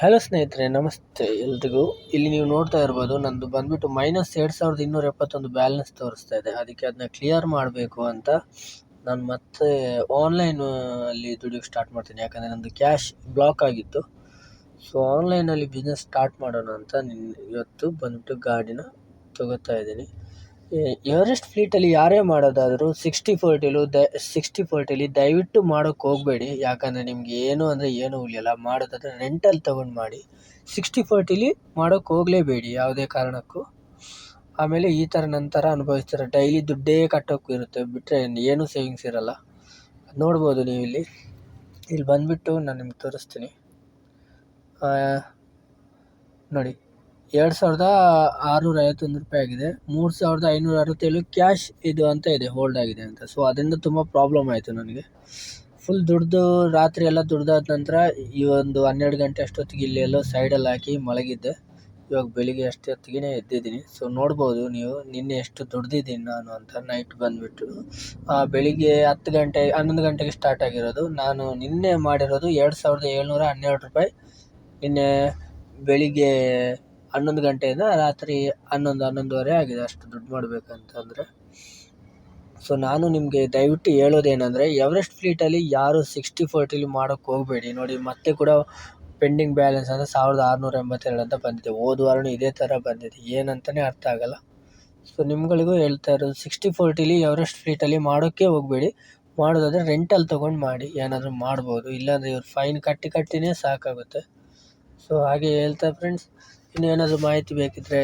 Hello ಸ್ನೇಹಿತರೆ, ನಮಸ್ತೆ ಎಲ್ರಿಗೂ. ಇಲ್ಲಿ ನೀವು ನೋಡ್ತಾ ಇರ್ಬೋದು, ನಂದು ಬಂದ್ಬಿಟ್ಟು ಮೈನಸ್ ಎರಡು ಸಾವಿರದ ಇನ್ನೂರ ಎಪ್ಪತ್ತೊಂದು ಬ್ಯಾಲೆನ್ಸ್ ತೋರಿಸ್ತಾ ಇದೆ. ಅದಕ್ಕೆ ಅದನ್ನ ಕ್ಲಿಯರ್ ಮಾಡಬೇಕು ಅಂತ ನಾನು ಮತ್ತೆ ಆನ್ಲೈನ್ ಅಲ್ಲಿ ದುಡಿಯೋಕ್ಕೆ ಸ್ಟಾರ್ಟ್ ಮಾಡ್ತೀನಿ. ಯಾಕಂದರೆ ನಂದು ಕ್ಯಾಶ್ ಬ್ಲಾಕ್ ಆಗಿತ್ತು. ಸೊ ಆನ್ಲೈನಲ್ಲಿ ಬಿಸ್ನೆಸ್ ಸ್ಟಾರ್ಟ್ ಮಾಡೋಣ ಅಂತ ನಿನ್ನ ಇವತ್ತು ಬಂದ್ಬಿಟ್ಟು ಗಾಡಿನ ತಗೋತಾ ಇದ್ದೀನಿ. ಎವರೆಸ್ಟ್ ಫ್ಲೀಟಲ್ಲಿ ಯಾರೇ ಮಾಡೋದಾದರೂ ಸಿಕ್ಸ್ಟಿ ಫೋರ್ಟಿಲು ದ ಸಿಕ್ಸ್ಟಿ ಫೋರ್ಟಿಲಿ ದಯವಿಟ್ಟು ಮಾಡೋಕ್ಕೆ ಹೋಗಬೇಡಿ. ಯಾಕಂದರೆ ನಿಮಗೆ ಏನು ಅಂದರೆ ಏನೂ ಉಳಿಯಲ್ಲ ಮಾಡೋದಾದರೆ ರೆಂಟಲ್ಲಿ ತೊಗೊಂಡು ಮಾಡಿ. ಸಿಕ್ಸ್ಟಿ ಫೋರ್ಟಿಲಿ ಮಾಡೋಕ್ಕೆ ಹೋಗಲೇಬೇಡಿ ಯಾವುದೇ ಕಾರಣಕ್ಕೂ. ಆಮೇಲೆ ಈ ಥರ ನಂತರ ಅನುಭವಿಸ್ತಾರೆ ಡೈಲಿ ದುಡ್ಡೇ ಕಟ್ಟೋಕ್ಕೂ ಇರುತ್ತೆ ಬಿಟ್ಟರೆ ಏನೂ ಸೇವಿಂಗ್ಸ್ ಇರೋಲ್ಲ. ನೋಡ್ಬೋದು ನೀವು ಇಲ್ಲಿ ಇಲ್ಲಿ ಬಂದುಬಿಟ್ಟು ನಾನು ನಿಮ್ಗೆ ತೋರಿಸ್ತೀನಿ. ನೋಡಿ. ಎರಡು ಸಾವಿರದ ಆರುನೂರ ಐವತ್ತೊಂದು ರೂಪಾಯಿ ಆಗಿದೆ. ಮೂರು ಸಾವಿರದ ಐನೂರ ಅರವತ್ತೇಳು ಕ್ಯಾಶ್ ಇದು ಅಂತ ಇದೆ ಹೋಲ್ಡ್ ಆಗಿದೆ ಅಂತ. ಸೊ ಅದರಿಂದ ತುಂಬ ಪ್ರಾಬ್ಲಮ್ ಆಯಿತು ನನಗೆ. ಫುಲ್ ದುಡ್ದು ರಾತ್ರಿ ಎಲ್ಲ ದುಡ್ದಾದ ನಂತರ ಈ ಒಂದು ಹನ್ನೆರಡು ಗಂಟೆ ಅಷ್ಟೊತ್ತಿಗೆ ಇಲ್ಲಿ ಎಲ್ಲೋ ಸೈಡಲ್ಲಿ ಹಾಕಿ ಮಲಗಿದ್ದೆ. ಇವಾಗ ಬೆಳಿಗ್ಗೆ ಅಷ್ಟೊತ್ತಿಗೆ ಎದ್ದಿದ್ದೀನಿ. ಸೊ ನೋಡ್ಬೋದು ನೀವು ನಿನ್ನೆ ಎಷ್ಟು ದುಡ್ದಿದ್ದೀನಿ ನಾನು ಅಂತ ನೈಟ್ ಬಂದುಬಿಟ್ಟು. ಬೆಳಿಗ್ಗೆ ಹತ್ತು ಗಂಟೆ, ಹನ್ನೊಂದು ಗಂಟೆಗೆ ಸ್ಟಾರ್ಟ್ ಆಗಿರೋದು. ನಾನು ನಿನ್ನೆ ಮಾಡಿರೋದು ಎರಡು ಸಾವಿರದ ಏಳ್ನೂರ ಹನ್ನೆರಡು ರೂಪಾಯಿ. ನಿನ್ನೆ ಬೆಳಿಗ್ಗೆ ಹನ್ನೊಂದು ಗಂಟೆಯಿಂದ ರಾತ್ರಿ ಹನ್ನೊಂದು, ಹನ್ನೊಂದುವರೆ ಆಗಿದೆ ಅಷ್ಟು ದುಡ್ಡು ಮಾಡಬೇಕಂತಂದರೆ. ಸೊ ನಾನು ನಿಮಗೆ ದಯವಿಟ್ಟು ಹೇಳೋದೇನೆಂದರೆ ಎವರೆಸ್ಟ್ ಫ್ಲೀಟಲ್ಲಿ ಯಾರು ಸಿಕ್ಸ್ಟಿ ಫೋರ್ಟಿಲಿ ಮಾಡೋಕ್ಕೆ ಹೋಗಬೇಡಿ. ನೋಡಿ, ಮತ್ತೆ ಕೂಡ ಪೆಂಡಿಂಗ್ ಬ್ಯಾಲೆನ್ಸ್ ಅಂದರೆ ಸಾವಿರದ ಆರುನೂರ ಎಂಬತ್ತೆರಡು ಅಂತ ಬಂದಿದೆ. ಹೋದ ವಾರನೂ ಇದೇ ಥರ ಬಂದಿದೆ. ಏನಂತಲೇ ಅರ್ಥ ಆಗೋಲ್ಲ. ಸೊ ನಿಮ್ಗಳಿಗೂ ಹೇಳ್ತಾ ಇರೋದು ಸಿಕ್ಸ್ಟಿ ಫೋರ್ಟಿಲಿ ಎವರೆಸ್ಟ್ ಫ್ಲೀಟಲ್ಲಿ ಮಾಡೋಕ್ಕೆ ಹೋಗಬೇಡಿ. ಮಾಡೋದಾದರೆ ರೆಂಟಲ್ಲಿ ತೊಗೊಂಡು ಮಾಡಿ. ಏನಾದರೂ ಮಾಡ್ಬೋದು. ಇಲ್ಲಾಂದರೆ ಇವ್ರು ಫೈನ್ ಕಟ್ಟಿ ಕಟ್ಟಿನೇ ಸಾಕಾಗುತ್ತೆ. ಸೊ ಹಾಗೆ ಹೇಳ್ತಾ ಫ್ರೆಂಡ್ಸ್ ಇನ್ನೂ ಏನಾದರೂ ಮಾಹಿತಿ ಬೇಕಿದ್ದರೆ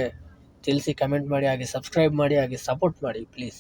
ತಿಳಿಸಿ ಕಮೆಂಟ್ ಮಾಡಿ ಹಾಗೆ ಸಬ್ಸ್ಕ್ರೈಬ್ ಮಾಡಿ ಹಾಗೆ ಸಪೋರ್ಟ್ ಮಾಡಿ ಪ್ಲೀಸ್